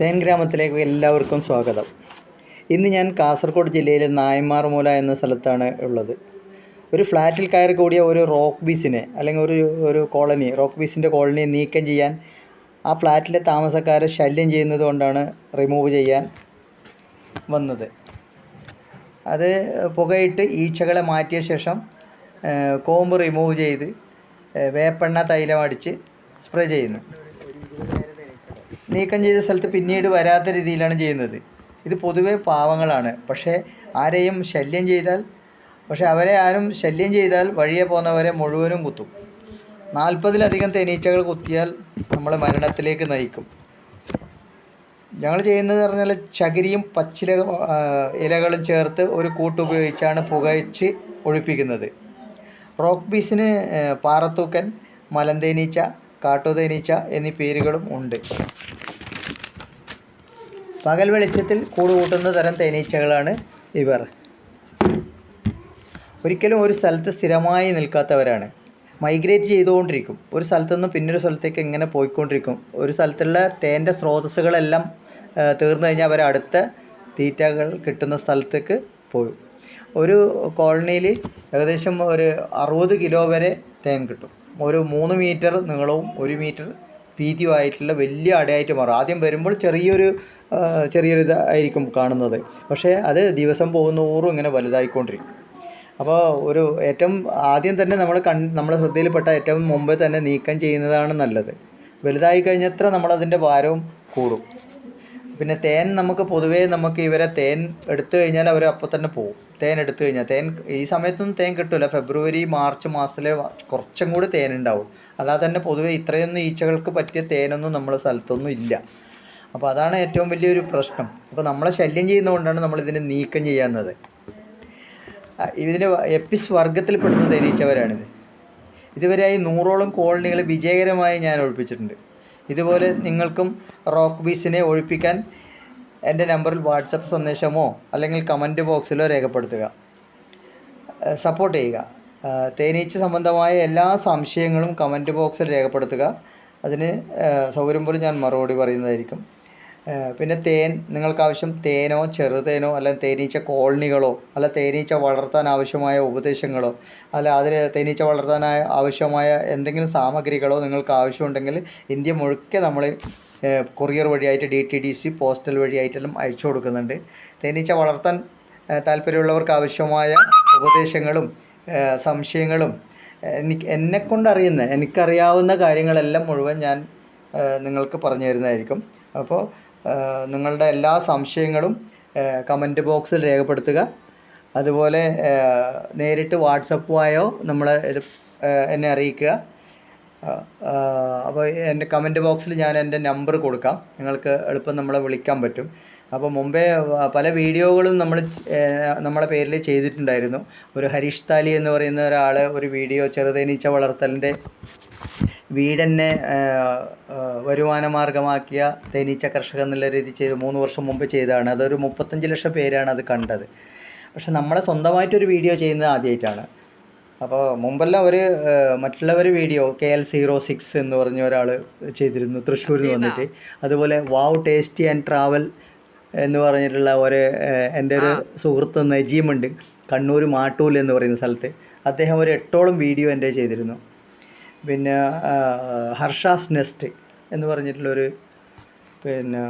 തേൻ ഗ്രാമത്തിലേക്ക് എല്ലാവർക്കും സ്വാഗതം. ഇന്ന് ഞാൻ കാസർഗോഡ് ജില്ലയിലെ നായന്മാർമൂല എന്ന സ്ഥലത്താണ് ഉള്ളത്. ഒരു ഫ്ലാറ്റിൽ കയറി കൂടിയ ഒരു റോക്ക് ബീസിനെ അല്ലെങ്കിൽ ഒരു ഒരു കോളനി റോക്ക് ബീസിന്റെ കോളനിയെ നീക്കം ചെയ്യാൻ ആ ഫ്ലാറ്റിലെ താമസക്കാരെ ശല്യം ചെയ്യുന്നത് കൊണ്ടാണ് റിമൂവ് ചെയ്യാൻ വന്നത്. അത് പുകയിട്ട് ഈച്ചകളെ മാറ്റിയ ശേഷം കോമ്പ് റിമൂവ് ചെയ്ത് വേപ്പെണ്ണ തൈലം അടിച്ച് സ്പ്രേ ചെയ്യുന്നു. നീക്കം ചെയ്ത സ്ഥലത്ത് പിന്നീട് വരാത്ത രീതിയിലാണ് ചെയ്യുന്നത്. ഇത് പൊതുവെ പാവങ്ങളാണ്. പക്ഷേ ആരെയും ശല്യം ചെയ്താൽ പക്ഷേ അവരെ ആരും ശല്യം ചെയ്താൽ വഴിയെ പോകുന്നവരെ മുഴുവനും കുത്തും. നാൽപ്പതിലധികം തേനീച്ചകൾ കുത്തിയാൽ നമ്മളെ മരണത്തിലേക്ക് നയിക്കും. ഞങ്ങൾ ചെയ്യുന്നത് പറഞ്ഞാൽ ചകിരിയും പച്ചില ഇലകളും ചേർത്ത് ഒരു കൂട്ടുപയോഗിച്ചാണ് പുകച്ച് ഒഴിപ്പിക്കുന്നത്. റോക്ക് ബീസിന് പാറത്തൂക്കൻ മലന്തേനീച്ച കാട്ടുതേനീച്ച എന്നീ പേരുകളും ഉണ്ട്. പകൽ വെളിച്ചത്തിൽ കൂട് കൂട്ടുന്ന തരം തേനീച്ചകളാണ് ഇവർ. ഒരിക്കലും ഒരു സ്ഥലത്ത് സ്ഥിരമായി നിൽക്കാത്തവരാണ്. മൈഗ്രേറ്റ് ചെയ്തുകൊണ്ടിരിക്കും. ഒരു സ്ഥലത്തു നിന്ന് പിന്നൊരു സ്ഥലത്തേക്ക് ഇങ്ങനെ പോയിക്കൊണ്ടിരിക്കും. ഒരു സ്ഥലത്തുള്ള തേന്റെ സ്രോതസ്സുകളെല്ലാം തീർന്നു കഴിഞ്ഞാൽ അവർ അടുത്ത തീറ്റകൾ കിട്ടുന്ന സ്ഥലത്തേക്ക് പോകും ഒരു കോളനിയിൽ ഏകദേശം ഒരു അറുപത് കിലോ വരെ തേൻ കിട്ടും. ഒരു മൂന്ന് മീറ്റർ നീളവും ഒരു മീറ്റർ വീതിയുമായിട്ടുള്ള വലിയ അടയായിട്ട് മാറും. ആദ്യം വരുമ്പോൾ ചെറിയൊരു ചെറിയൊരു ഇതായിരിക്കും കാണുന്നത്. പക്ഷേ അത് ദിവസം പോകുന്നതോറും ഇങ്ങനെ വലുതായിക്കൊണ്ടിരിക്കും. അപ്പോൾ ഒരു ഏറ്റവും ആദ്യം തന്നെ നമ്മൾ കൺ നമ്മുടെ ശ്രദ്ധയിൽപ്പെട്ട ഏറ്റവും മുമ്പ് തന്നെ നീക്കം ചെയ്യുന്നതാണ് നല്ലത്. വലുതായി കഴിഞ്ഞത്ര നമ്മളതിന്റെ ഭാരവും കൂടും. പിന്നെ തേൻ നമുക്ക് പൊതുവേ നമുക്ക് ഇവരെ തേൻ എടുത്തു കഴിഞ്ഞാൽ അവർ അപ്പോൾ തന്നെ പോകും. തേൻ എടുത്തു കഴിഞ്ഞാൽ തേൻ ഈ സമയത്തൊന്നും തേൻ കിട്ടില്ല ഫെബ്രുവരി മാർച്ച് മാസത്തിലെ കുറച്ചും കൂടി തേൻ ഉണ്ടാവും. അല്ലാതെ തന്നെ പൊതുവെ ഇത്രയൊന്നും ഈച്ചകൾക്ക് പറ്റിയ തേനൊന്നും നമ്മളെ സ്ഥലത്തൊന്നും ഇല്ല. അപ്പോൾ അതാണ് ഏറ്റവും വലിയൊരു പ്രശ്നം. അപ്പോൾ നമ്മളെ ശല്യം ചെയ്യുന്നതുകൊണ്ടാണ് നമ്മൾ ഇതിനെ നീക്കം ചെയ്യാവുന്നത് ഇതിന്റെ എപ്പിസ് വർഗത്തിൽപ്പെടുന്ന തേനീച്ചവരാണിത്. ഇതുവരെയായി നൂറോളം കോളനികൾ വിജയകരമായി ഞാൻ ഒഴിപ്പിച്ചിട്ടുണ്ട്. ഇതുപോലെ നിങ്ങൾക്കും റോക്ക് ബീസിനെ ഒഴിപ്പിക്കാൻ എന്റെ നമ്പറിൽ വാട്സപ്പ് സന്ദേശമോ അല്ലെങ്കിൽ കമന്റ് ബോക്സിലോ രേഖപ്പെടുത്തുക. സപ്പോർട്ട് ചെയ്യുക. തേനീച്ച സംബന്ധമായ എല്ലാ സംശയങ്ങളും കമന്റ് ബോക്സിൽ രേഖപ്പെടുത്തുക. അതിന് സൗകര്യം പോലെ ഞാൻ മറുപടി പറയുന്നതായിരിക്കും. പിന്നെ തേൻ നിങ്ങൾക്കാവശ്യം തേനോ ചെറുതേനോ അല്ലെങ്കിൽ തേനീച്ച കോളനികളോ അല്ല തേനീച്ച വളർത്താൻ ആവശ്യമായ ഉപദേശങ്ങളോ അല്ല അതിൽ തേനീച്ച വളർത്താനായ ആവശ്യമായ എന്തെങ്കിലും സാമഗ്രികളോ നിങ്ങൾക്ക് ആവശ്യമുണ്ടെങ്കിൽ ഇന്ത്യ മുഴുക്കെ നമ്മൾ കൊറിയർ വഴിയായിട്ട് D T D C postal വഴിയായിട്ടെല്ലാം അയച്ചു കൊടുക്കുന്നുണ്ട്. തേനീച്ച വളർത്താൻ താല്പര്യമുള്ളവർക്ക് ആവശ്യമായ ഉപദേശങ്ങളും സംശയങ്ങളും എനിക്ക് എന്നെക്കൊണ്ട് അറിയുന്ന എനിക്കറിയാവുന്ന കാര്യങ്ങളെല്ലാം മുഴുവൻ ഞാൻ നിങ്ങൾക്ക് പറഞ്ഞു തരുന്നതായിരിക്കും. അപ്പോൾ നിങ്ങളുടെ എല്ലാ സംശയങ്ങളും കമന്റ് ബോക്സിൽ രേഖപ്പെടുത്തുക. അതുപോലെ നേരിട്ട് വാട്സപ്പ് നമ്മളെ ഇത് എന്നെ അറിയിക്കുക. അപ്പോൾ എന്റെ കമന്റ് ബോക്സിൽ ഞാൻ എന്റെ നമ്പർ കൊടുക്കാം. നിങ്ങൾക്ക് എളുപ്പം നമ്മളെ വിളിക്കാൻ പറ്റും. അപ്പോൾ മുമ്പേ പല വീഡിയോകളും നമ്മൾ നമ്മളെ പേരിൽ ചെയ്തിട്ടുണ്ടായിരുന്നു. ഒരു ഹരീഷ് താലി എന്ന് പറയുന്ന ഒരാൾ ഒരു വീഡിയോ ചെറുതേനീച്ച വളർത്തലിന്റെ വീടെന്നെ വരുമാന മാർഗമാക്കിയ തേനീച്ച കർഷകൻ എന്നുള്ള രീതി ചെയ്ത് മൂന്ന് വർഷം മുമ്പ് ചെയ്തതാണ്. അതൊരു മുപ്പത്തഞ്ച് ലക്ഷം പേരാണ് അത് കണ്ടത്. പക്ഷെ നമ്മളെ സ്വന്തമായിട്ടൊരു വീഡിയോ ചെയ്യുന്നത് ആദ്യമായിട്ടാണ് അപ്പോൾ മുമ്പെല്ലാം ഒരു മറ്റുള്ളവർ video K L zero six എന്ന് പറഞ്ഞ ഒരാൾ ചെയ്തിരുന്നു തൃശ്ശൂരിൽ വന്നിട്ട്. അതുപോലെ വാവ് ടേസ്റ്റി ആൻഡ് ട്രാവൽ എന്ന് പറഞ്ഞിട്ടുള്ള ഒരു എന്റെ ഒരു സുഹൃത്ത് നജീമുണ്ട്. കണ്ണൂർ മാട്ടൂൽ എന്ന് പറയുന്ന സ്ഥലത്ത്. അദ്ദേഹം ഒരു എട്ടോളം വീഡിയോ എന്റെ ചെയ്തിരുന്നു. പിന്നെ ഹർഷാസ് നെസ്റ്റ് എന്ന് പറഞ്ഞിട്ടുള്ളൊരു പിന്നെ